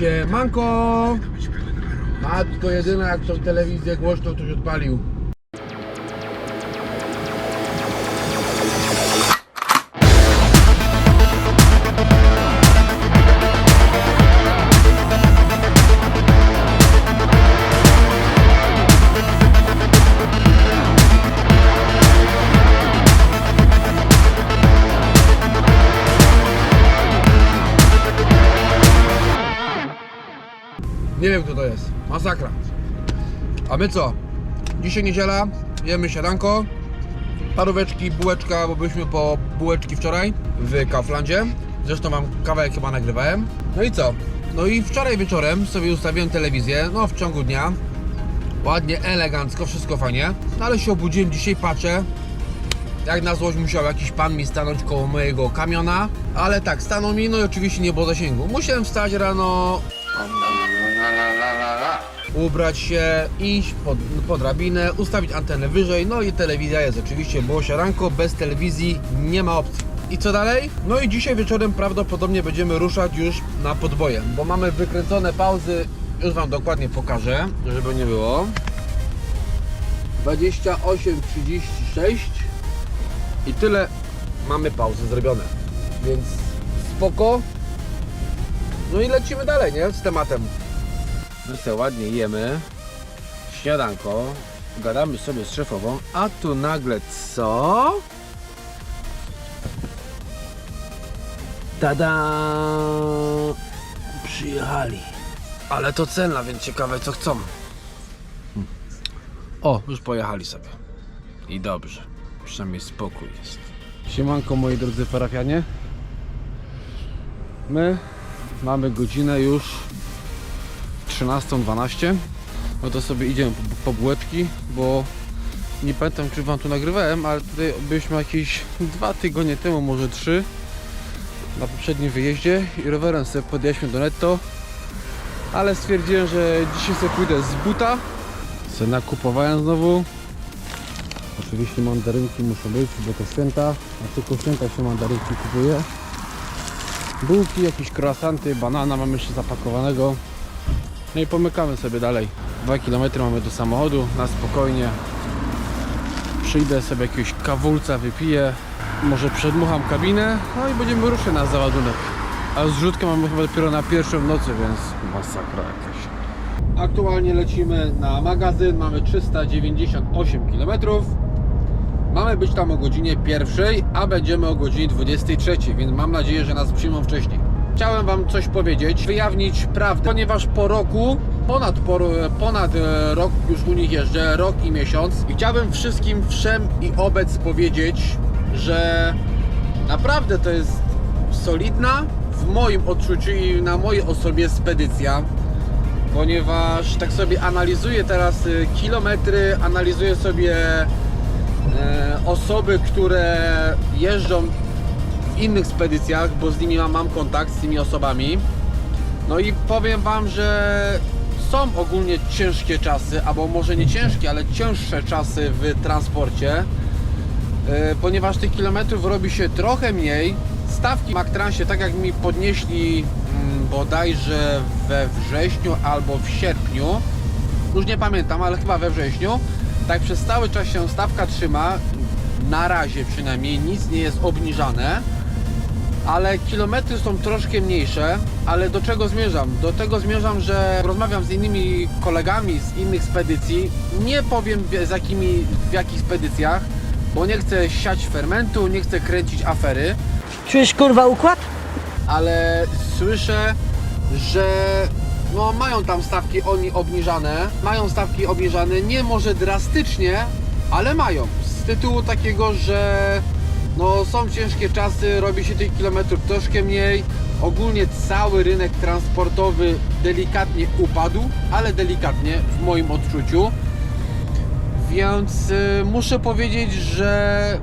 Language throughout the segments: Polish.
Siemanko! Matko jedyna jak tą telewizję głośno ktoś odpalił. Nie wiem kto to jest. Masakra. A my co? Dzisiaj niedziela, jemy siadanko, paróweczki, bułeczka, bo byliśmy po bułeczki wczoraj w Kauflandzie. Zresztą wam kawałek chyba nagrywałem. No i co? No i wczoraj wieczorem sobie ustawiłem telewizję, no w ciągu dnia. Ładnie, elegancko, wszystko fajnie. No ale się obudziłem dzisiaj, patrzę. Jak na złość musiał jakiś pan mi stanąć koło mojego kamiona. Ale tak, stanął mi, no i oczywiście nie było zasięgu. Musiałem wstać rano, ubrać się, iść pod, pod ustawić antenę wyżej, no i telewizja jest oczywiście, bo siaranko bez telewizji nie ma opcji. I co dalej? No i dzisiaj wieczorem prawdopodobnie będziemy ruszać już na podboje, bo mamy wykręcone pauzy, już Wam dokładnie pokażę, żeby nie było. 28.36 i tyle mamy pauzy zrobione, więc spoko. No i lecimy dalej, nie? Z tematem. My ładnie jemy śniadanko, gadamy sobie z szefową, a tu nagle co? Tada! Przyjechali. Ale to celna, więc ciekawe co chcą. Hm. O, już pojechali sobie. I dobrze. Przynajmniej spokój jest. Siemanko moi drodzy parafianie. My mamy godzinę już 13.12 no to sobie idziemy po, po bułeczki, bo nie pamiętam czy wam tu nagrywałem, ale tutaj byliśmy jakieś dwa tygodnie temu, może trzy na poprzednim wyjeździe i rowerem sobie podjechaliśmy do netto ale stwierdziłem, że dzisiaj sobie pójdę z buta sobie nakupowałem znowu. Oczywiście mandarynki muszą być, bo to święta a tylko święta się mandarynki kupuje. Bułki, jakieś croissanty, banana mamy jeszcze zapakowanego no i pomykamy sobie dalej. 2 km mamy do samochodu, na spokojnie. Przyjdę sobie jakiegoś kawulca, wypiję. Może przedmucham kabinę, no i będziemy ruszyć na załadunek. A zrzutkę mamy chyba dopiero na pierwszą w nocy, więc masakra jakaś. Aktualnie lecimy na magazyn, mamy 398 km. Mamy być tam o godzinie pierwszej, a będziemy o godzinie 23, więc mam nadzieję, że nas przyjmą wcześniej. Chciałem Wam coś powiedzieć, wyjawnić prawdę, ponieważ po roku, ponad, po, ponad e, rok już u nich jeżdżę, rok i miesiąc i chciałbym wszystkim wszem i obec powiedzieć, że naprawdę to jest solidna w moim odczuciu i na mojej osobie spedycja ponieważ tak sobie analizuję teraz y, kilometry, analizuję sobie e, osoby, które jeżdżą innych spedycjach, bo z nimi mam, mam kontakt, z tymi osobami. No i powiem Wam, że są ogólnie ciężkie czasy, albo może nie ciężkie, ale cięższe czasy w transporcie, e, ponieważ tych kilometrów robi się trochę mniej. Stawki w Mactransie, tak jak mi podnieśli mm, bodajże we wrześniu albo w sierpniu, już nie pamiętam, ale chyba we wrześniu, tak przez cały czas się stawka trzyma, na razie przynajmniej, nic nie jest obniżane ale kilometry są troszkę mniejsze, ale do czego zmierzam? Do tego zmierzam, że rozmawiam z innymi kolegami z innych spedycji, nie powiem w- z jakimi, w jakich spedycjach, bo nie chcę siać fermentu, nie chcę kręcić afery, Czujesz kurwa układ? ale słyszę, że no mają tam stawki oni obniżane, mają stawki obniżane, nie może drastycznie, ale mają. Z tytułu takiego, że no są ciężkie czasy, robi się tych kilometrów troszkę mniej. Ogólnie cały rynek transportowy delikatnie upadł, ale delikatnie w moim odczuciu. Więc y, muszę powiedzieć, że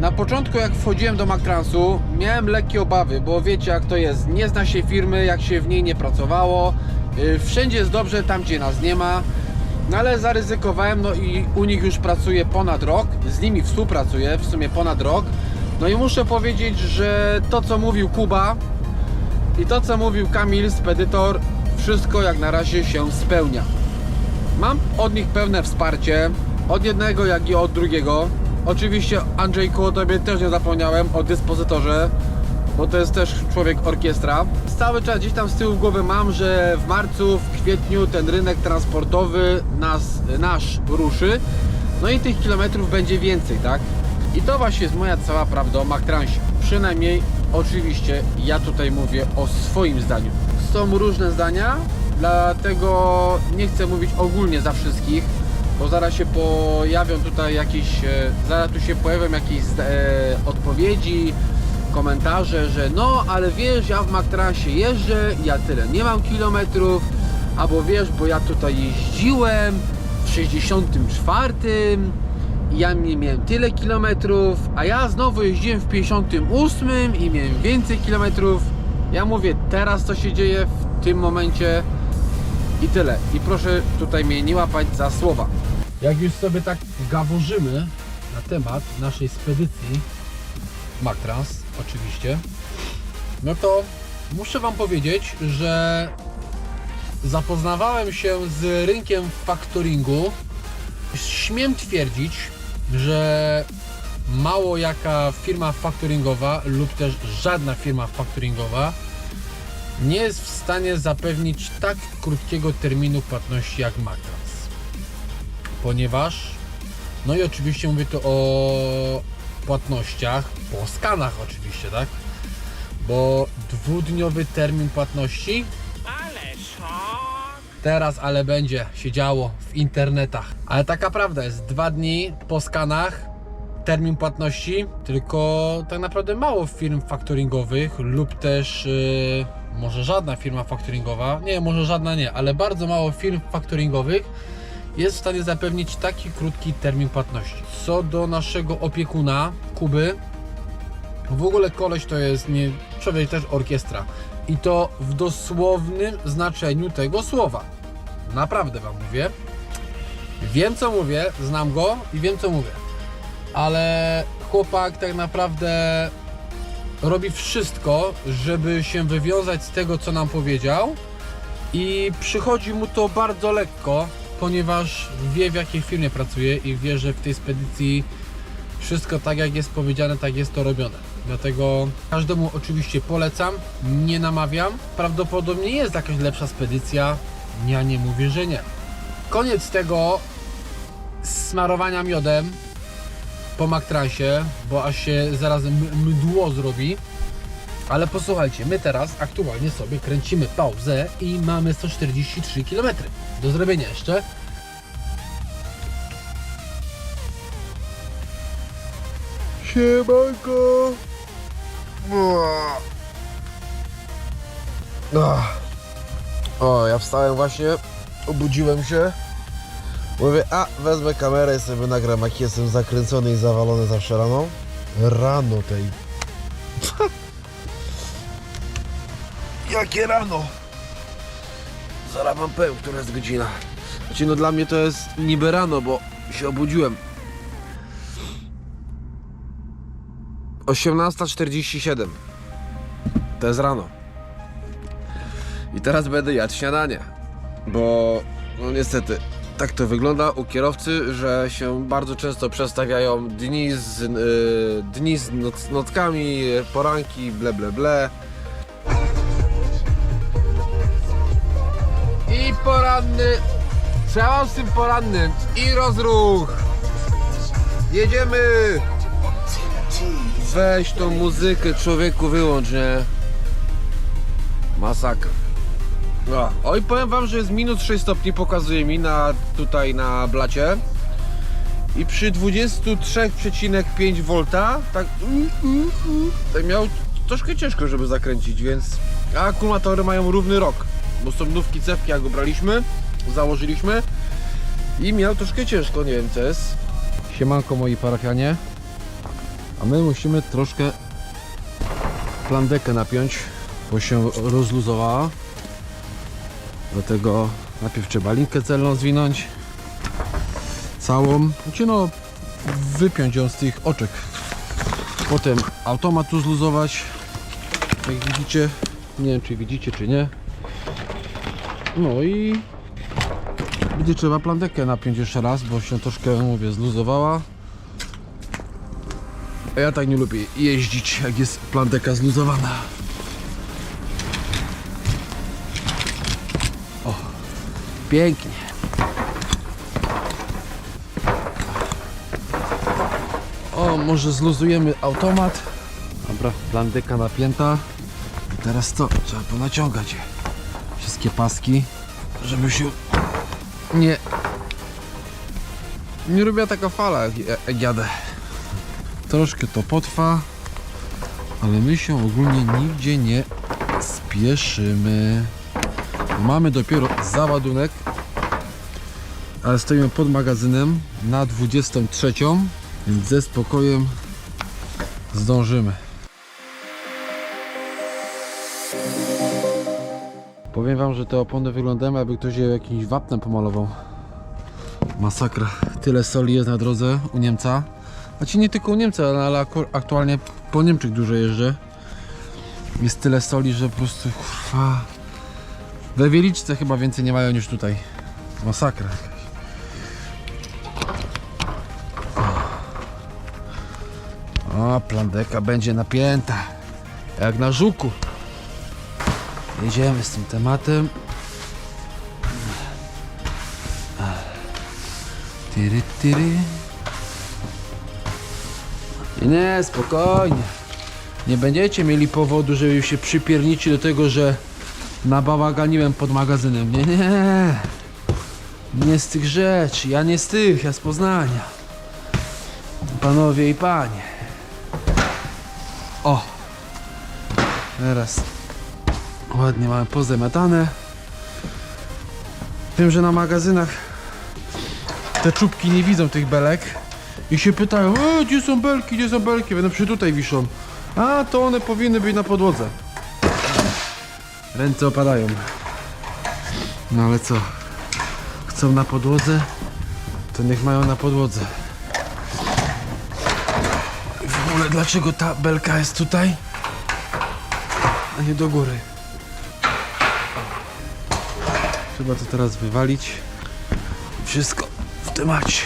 na początku jak wchodziłem do Mactransu miałem lekkie obawy, bo wiecie jak to jest, nie zna się firmy, jak się w niej nie pracowało, Yy, wszędzie jest dobrze, tam gdzie nas nie ma, no ale zaryzykowałem, no i u nich już pracuję ponad rok, z nimi współpracuję w sumie ponad rok, no i muszę powiedzieć, że to co mówił Kuba I to co mówił Kamil, spedytor, wszystko jak na razie się spełnia. Mam od nich pełne wsparcie, od jednego jak i od drugiego. Oczywiście Andrzejku, o tobie też nie zapomniałem, o dyspozytorze, bo to jest też człowiek orkiestra. Cały czas gdzieś tam z tyłu głowy mam, że w marcu, w kwietniu ten rynek transportowy nas, nasz ruszy. No i tych kilometrów będzie więcej, tak? I to właśnie jest moja cała prawda o Mactransie. Przynajmniej, oczywiście, ja tutaj mówię o swoim zdaniu. Są różne zdania, dlatego nie chcę mówić ogólnie za wszystkich, bo zaraz się pojawią tutaj jakieś, e, zaraz tu się pojawią jakieś e, odpowiedzi, komentarze, że no, ale wiesz, ja w Mactransie jeżdżę, ja tyle nie mam kilometrów, albo wiesz, bo ja tutaj jeździłem w 64 i ja nie miałem tyle kilometrów, a ja znowu jeździłem w 58 i miałem więcej kilometrów. Ja mówię, teraz co się dzieje w tym momencie i tyle. I proszę tutaj mnie nie łapać za słowa. Jak już sobie tak gaworzymy na temat naszej spedycji Mactrans, oczywiście, no to muszę Wam powiedzieć, że zapoznawałem się z rynkiem faktoringu. Śmiem twierdzić, że mało jaka firma faktoringowa lub też żadna firma faktoringowa nie jest w stanie zapewnić tak krótkiego terminu płatności jak Mactrans. Ponieważ, no i oczywiście mówię tu o płatnościach po skanach oczywiście, tak? Bo dwudniowy termin płatności Ale szok! teraz, ale będzie się działo w internetach. Ale taka prawda jest, dwa dni po skanach termin płatności, tylko tak naprawdę mało firm faktoringowych lub też yy, może żadna firma faktoringowa, nie, może żadna nie, ale bardzo mało firm faktoringowych jest w stanie zapewnić taki krótki termin płatności. Co do naszego opiekuna, Kuby, w ogóle koleś to jest nie, człowiek też orkiestra. I to w dosłownym znaczeniu tego słowa. Naprawdę Wam mówię. Wiem co mówię, znam go i wiem co mówię. Ale chłopak tak naprawdę robi wszystko, żeby się wywiązać z tego, co nam powiedział. I przychodzi mu to bardzo lekko, ponieważ wie w jakiej firmie pracuje i wie, że w tej spedycji wszystko tak jak jest powiedziane, tak jest to robione. Dlatego każdemu oczywiście polecam, nie namawiam. Prawdopodobnie jest jakaś lepsza spedycja, ja nie mówię, że nie. Koniec tego smarowania miodem po Mactransie, bo aż się zaraz mdło zrobi. Ale posłuchajcie, my teraz aktualnie sobie kręcimy pauzę i mamy 143 km do zrobienia jeszcze. Siemanko! Ach. O, ja wstałem właśnie, obudziłem się. Mówię, a wezmę kamerę i sobie nagram, jak jestem zakręcony i zawalony zawsze rano. Rano tej. Jakie rano? Zaraz wam powiem, która jest godzina. Znaczy, no dla mnie to jest niby rano, bo się obudziłem. 18.47 To jest rano I teraz będę jadł śniadanie Bo no niestety tak to wygląda u kierowcy, że się bardzo często przestawiają dni z, y, dni z noc, nockami, poranki, ble ble ble I poranny. Trzeba z tym porannym. I rozruch. Jedziemy. Weź tą muzykę, człowieku, wyłącz, nie? Masakra. No. Oj, powiem wam, że jest minus 6 stopni, pokazuje mi na, tutaj na blacie. I przy 23,5 V, tak, tak miał troszkę ciężko, żeby zakręcić, więc akumulatory mają równy rok, bo są nówki cewki, jak go braliśmy, założyliśmy i miał troszkę ciężko, nie wiem co jest. Siemanko moi parafianie, a my musimy troszkę plandekę napiąć, bo się rozluzowała. Dlatego najpierw trzeba linkę celną zwinąć. Całą. Znaczy no, wypiąć ją z tych oczek. Potem automat tu zluzować. Jak widzicie, Nie wiem czy widzicie czy nie. No i będzie trzeba plandekę napiąć jeszcze raz, bo się troszkę mówię zluzowała. Ja tak nie lubię jeździć jak jest plandeka zluzowana. O, pięknie. O, może zluzujemy automat. Dobra, plandeka napięta. I teraz co? Trzeba ponaciągać wszystkie paski, żeby się nie... Nie robiła taka fala jak, jak jadę. Troszkę to potrwa, ale my się ogólnie nigdzie nie spieszymy. Mamy dopiero załadunek, ale stoimy pod magazynem na 23, więc ze spokojem zdążymy. Powiem wam, że te opony wyglądają jakby ktoś je jakimś wapnem pomalował. Masakra. Tyle soli jest na drodze u Niemca. Znaczy nie tylko u Niemca, ale, aktualnie po Niemczech dużo jeżdżę. Jest tyle soli, że po prostu kurwa... We Wieliczce chyba więcej nie mają niż tutaj. Masakra jakaś. O, plandeka będzie napięta. Jak na żuku. Jedziemy z tym tematem. Tyry, tyry. Nie, nie, spokojnie. Nie będziecie mieli powodu, żeby się przypiernić do tego, że nabałaganiłem pod magazynem. Nie, nie. Nie z tych rzeczy. Ja nie z tych, ja z Poznania. Panowie i panie. O. Teraz ładnie mamy pozamiatane. Wiem, że na magazynach te czubki nie widzą tych belek i się pytają, e, gdzie są belki, gdzie są belki, będą przy tutaj wiszą. A, to one powinny być na podłodze. Ręce opadają. No ale co? Chcą na podłodze? To niech mają na podłodze. I W ogóle dlaczego ta belka jest tutaj? A nie do góry. Trzeba to teraz wywalić. Wszystko w temacie.